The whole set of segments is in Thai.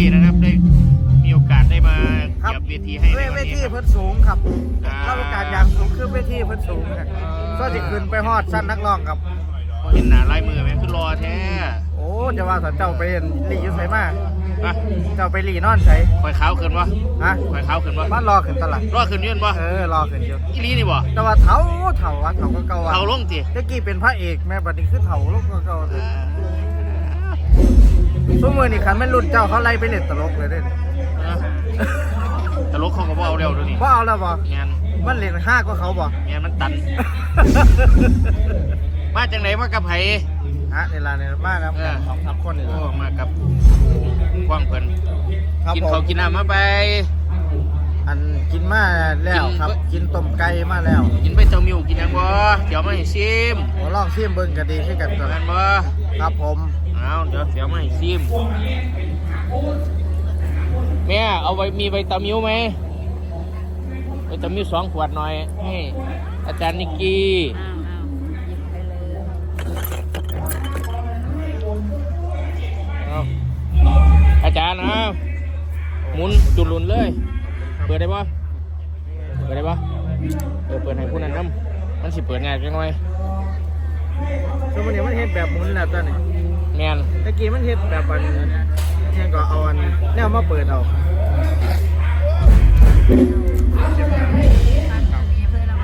นิกกี้นะครับได้มีโอกาสได้มาครับเกียบเวทีให้ในเววันทีนี้ครับ เพิ่นสูงครับอ่า ถ้าโอกาสอย่างสูงคือเวทีเพิ่นสูงครับก็จะขึ้นไปฮอดชั้นนักร้องครับ เห็นหนาลายมือไหมคือรอแท้โอ้จะว่าสันเจ้าไปเห็นลีอยู่ไสมาอะเจ้าไปลีนอนไสคอยขาวขึ้นวะฮะคอยขาวขึ้นวะบ้านรอขึ้นตลาดรอขึ้นยืนวะเออรอขึ้นอยู่อีหลีนี่บ่แต่ว่าเถาเถาว่าเถาก็เก่าว่าเขาลงทีตะกี้เป็นพระเอกแม่บัดนี้คือเถาลูกก็เก่า ซุมื้อนี้คันแม่นรุ่นเจ้าเขาไล่ไปเล่นตลกเลยเด้ตลกเขาก็บ่เอาเร็วเดี๋ยวนี้บ่เอาแล้วบ่งานมันเล่นห้าก็เขาบ่งานมันตัน มาจังไหนมากับไผฮะนี่ล่ะเนี่ยมาครับเออสองสามคนนี่โอ้ล่ะมากับกว้างเพิ่นครับกินผมข้าวกินน้ำมาไป อันกินมาแล้วครับ กินกินต้มไก่มาแล้วกินไปเต้ามิวกินหยังบ่เดี๋ยวมาให้ซิมโอ้ลองชิมเบิ่งก็ดีคือกันตัวแม่นั้นนบ่ครับผม เอาเดี๋ยวเดี๋ยวมาให้ซิมแม่เอาไว้มีใบตามิวไหมใบตามิวสองขวดหน่อยให้อาจารย์นิกกี้อาอาจารย์นะหมุนจุดหลุนเลย เปิดได้ปะเปิดได้ปะเออเปิดให้ผู้นั้นน้ำมันสิเปิดง่ายจังหน่อยสมัยนี้มันเฮ็ดแบบหมุนแล้วตอนนี้ แมนตะกี้มันเฮ็ดแบบอันนี่ก็เอาอันแนวมาเปิดเอา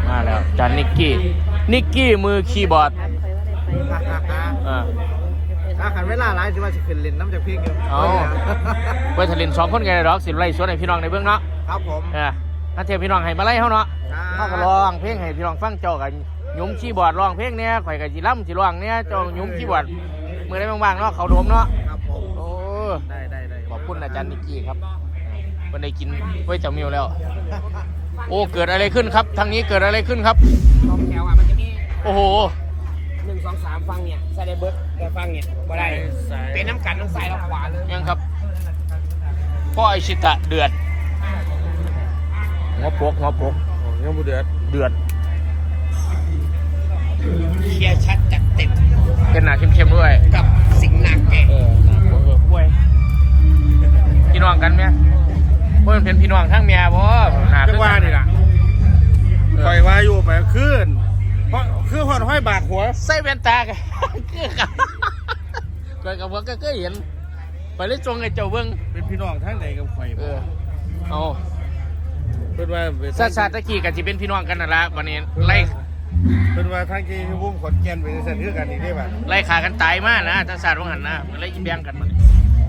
มาแล้วอาจารย์นิกกี้ นิกกี้มือคีย์บอร์ดอ่าถ้าขันเวลาหลายสิว่าสิขึ้นเล่นน้ำจากเพียงอยู่เอาไว้ทะเลนสองคนกันเลยดอกสิไล่สวนให้พี่น้องในเบื้องเนาะครับผมเออถ้าเทียบพี่น้องให้มาไล่เขาเนาะครับเขาก็ร้องเพลงให้พี่น้องฟังเจ้ากันยุ้มคีย์บอร์ดร้องเพลงเนี้ยข่อยกับจีร่ำจีร้องเนี้ยเจ้ายุ้มคีย์บอร์ด มือได้บางๆเนาะเขาโดมเนาะครับผมโอ้ได้ได้ได้ขอบคุณอาจารย์นิกกี้ครับวันได้กินไว้เจ้ามิวแล้ว โอ้เกิดอะไรขึ้นครับ ทางนี้เกิดอะไรขึ้นครับ สองแถวอะมันจะมีโอ้โห หนึ่งสองสามฟังเนี่ยใส่ได้เบิร์ดแต่ฟังเนี่ยบ่ได้เป็นน้ำกันทั้งซ้ายและขวาเลยยังครับพ่อไอชิตะเดือดหัวโปกหัวโปกยังบ่เดือดเดือด เคลียร์ชัดจัด เต็มเป็นหนาเข้มๆด้วยกับสิ่งหนักแกเออหนาโปกเออป่วยพี่น้องกันไหมเพื่อนเป็นพี่น้องทั้งเมียบ่หนาจังว่านี่ล่ะปล่อยว่าอยู่ไปขึ้นเพราะคือหอดห้อยบาดหัวใส่แว่นตากันคือกันเกิดกับผมก็เคยเห็น ไปเลยจงไอ้เจ้าเบิ้งเป็นพี่น้องทางใดกับข่อยเออเอาเพิ่นว่าซาซาตะกี้กันจะเป็นพี่น้องกันนั่นละวันนี้ไล่ เพิ่นว่าทางที่วงขอนแก่นเป็นสันคือกันอีกได้บ่ไล่ขากันตายมากนะถ้าศาสตร์ว่าหันนะมันไล่อีแบงกันมัน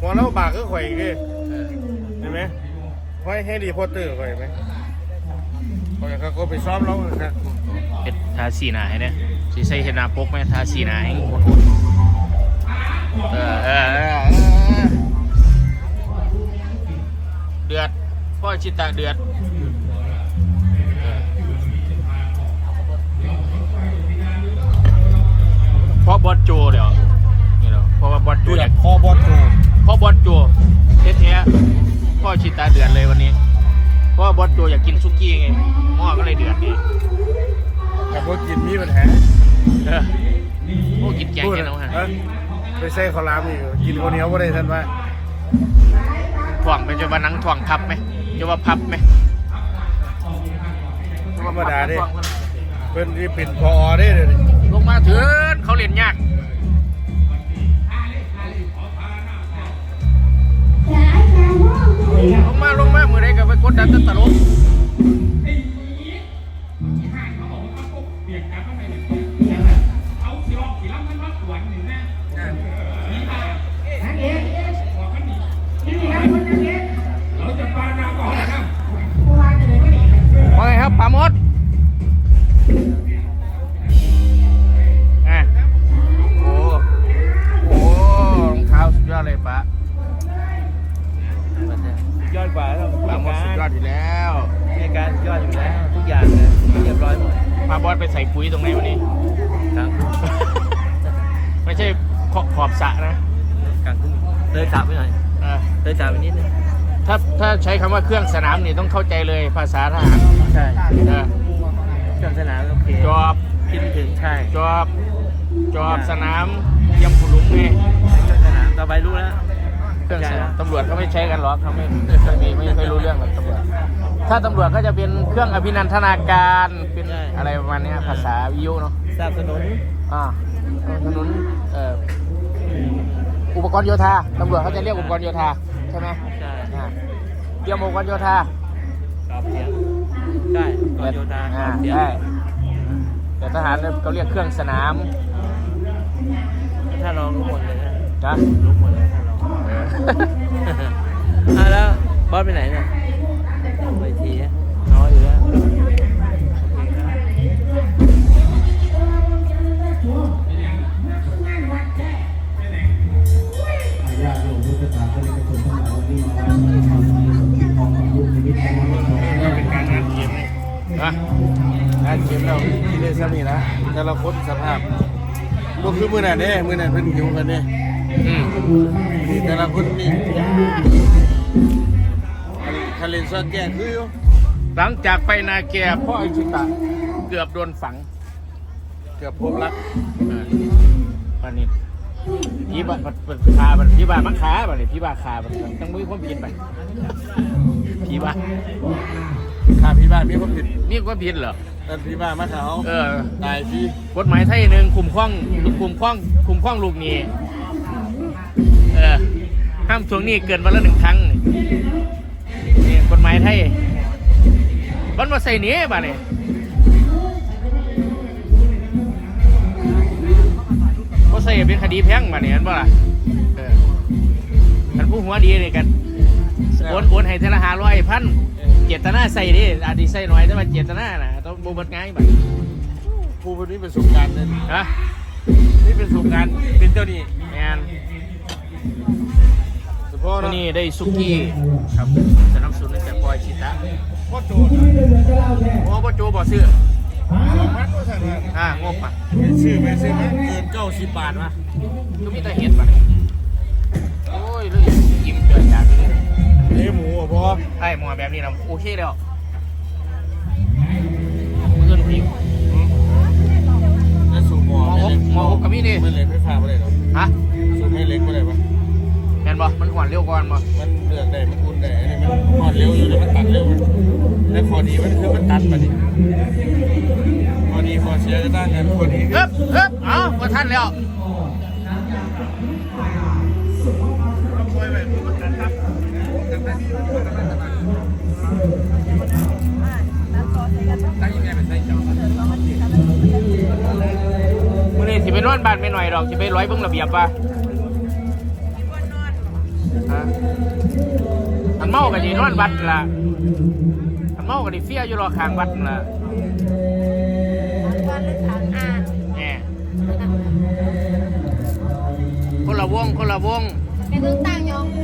หัวเราบากคือข่อยอีกเด้เออเห็นไหมห้อยแฮร์รี่พอตเตอร์ข่อยไหมข่อยเขาก็ไปซ้อมเราครับเฮ็ดทาสีหนาให้เนี่ยสีใส่เห็ดหนาปกไหมทาสีหนาให้โหดๆเออเออเออเออเดือดพ่อชิตะเดือด ดือดเลยวันนี้ เพราะว่าบอสโจอยากกินซุกี้ไงพ่อก็เลยเดือดดีแต่พอกินมีปัญหาเออโอ้กินแกงแค่นั้นฮะเอ้ยไปใส่ข้าวหลามอีกกินข้าวเหนียวบ่ได้ท่านว่าถ่วงไปจะว่าหนังถ่วงพับไหมจะว่าพับไหมธรรมดาเด้เพิ่นที่เป็นพอเด้เดี๋ยวนี้ลงมาเถิดเขาเล่นยาก มือใาบอสไปใส่ปุ๋ยตรงไหนวันนี้ครับไม่ใช่ขอบขอบสระนะกลางขึ้นเลยจับไปหน่อยเออเลยจับไปนิดนึงถ้าถ้าใช้คำว่าเครื่องสนามนี่ต้องเข้าใจเลยภาษาทหารใช่เออเครื่องสนามโอเคจอบคิดถึงใช่จอบจอบสนามเยี่ยมผู้ลุงไงเครื่องสนามต่อไปรู้แล้วเเครื่องสนามตำรวจเขาไม่ใช้กันหรอกเขาไม่ไม่เคยมีไม่เคยรู้เรื่องหรอกตำรวจ ถ้าตำรวจก็จะเป็นเครื่องอภินันทนาการเป็นอะไรประมาณเนี้ยภาษาวิทยุเนาะสนับสนุนอ่าถนนเอ่ออุปกรณ์โยธาตำรวจเขาจะเรียกอุปกรณ์โยธาใช่ไหมใช่อ่าเตรียมอุปกรณ์โยธากอบเสียงใช่กอบโยธาอ่ากอบเสียงใช่แต่ทหารเขาเรียกเครื่องสนามถ้าลองรู้หมดเลยนะนะ รู้หมดเลยถ้าลองเอออะแล้วบอสไปไหนเนี่ย ก็คือมือนั่นเด้มือนั่นเพิ่นหิวกันเด้อืมนี่แต่ละคนนี่อันนี้คาเลนซอแก่คืออยู่หลังจากไปนาแก่พ่ออิชิตะเกือบโดนฝัง เกือบพบรักเออวันนี้พี่บ้าเป็นคาบันพี่บ้ามักขาบันนี้พี่บ้าคาบันต้องมือความผิดไปพี่บ้าข้าพี่บ้านมีความผิดมีความผิดเหรอ แต่พี่บ้านมาเขาเออ ตายพี่กฎหมายไทยหนึ่งคุมข้องคุมข้องคุมข้องลูกหนี้เออห้ามทวงหนี้เกินวันละหนึ่งครั้งนี่กฎหมายไทยวันมาใส่หนี้บ่าเนี่ยก็ใส่เป็นคดีแพ่งบ่าเนี่ยเห็นบ่ล่ะเออกันผู้หัวดีเลยกันโอนโอนให้เทละหาร้อยพันเจตนาใส่ดิอาจจะใส่หน่อยแต่ว่าเจตนาน่ะต้อง บ่เบิดง่ายบ่าผู้คนนี้เป็นสงกรารเลยฮะนี่เป็นสงกรารเป็นเจ้านี่แมนเฉพาะที่เนาะนี่ได้ซุกี้ครับสนับสนุนจากปอยชิตะพ่อโจโอ้พ่อโจบ่ซื้อสองมัดก็สั่งมาอ่างบอะซื้อไปซื้อมาเกินเก้าสิบบาทวะก็มีแต่เห็ดป่ะโอ้ยเลยอิ่มเกินจากเลยเอ้หมูอะพ่อไอ้หมอแบบนี้นะโอเคแล้วเงิ นพิงแล้วสูบหมอหมออบหมออบกับมีดิมันเล็กไม่ฟ้าไม่ได้หรอกฮะสูบให้เล็กไม่ได้ปะแมนบ่มันหวานเร็วก่อนบ่มันเดือดได้มันอุ่นได้อันนี้มันทอดเร็วอยู่แล้วมันตัดเร็วมันแล้วข้อดีมันคือมันตัดมาดิข้อดีข้อเสียก็ต่างกันข้อดีเอ๊บเอ๊บเอ้าพอท่านแล้ว มื่อนี้สิไปนอนบ้านไม่หน่อยดอกสิไปร้อยเบิ่งระเบียบป่ะฮะอันเมากันดีนอนวัดล่ะอันเมากันดีเฟี้ยอยู่รอข้างวัดนั่นล่ะวันหรือทางอ่านแหน่คนละวงคนละวงเป็นต้องตั้งยองเ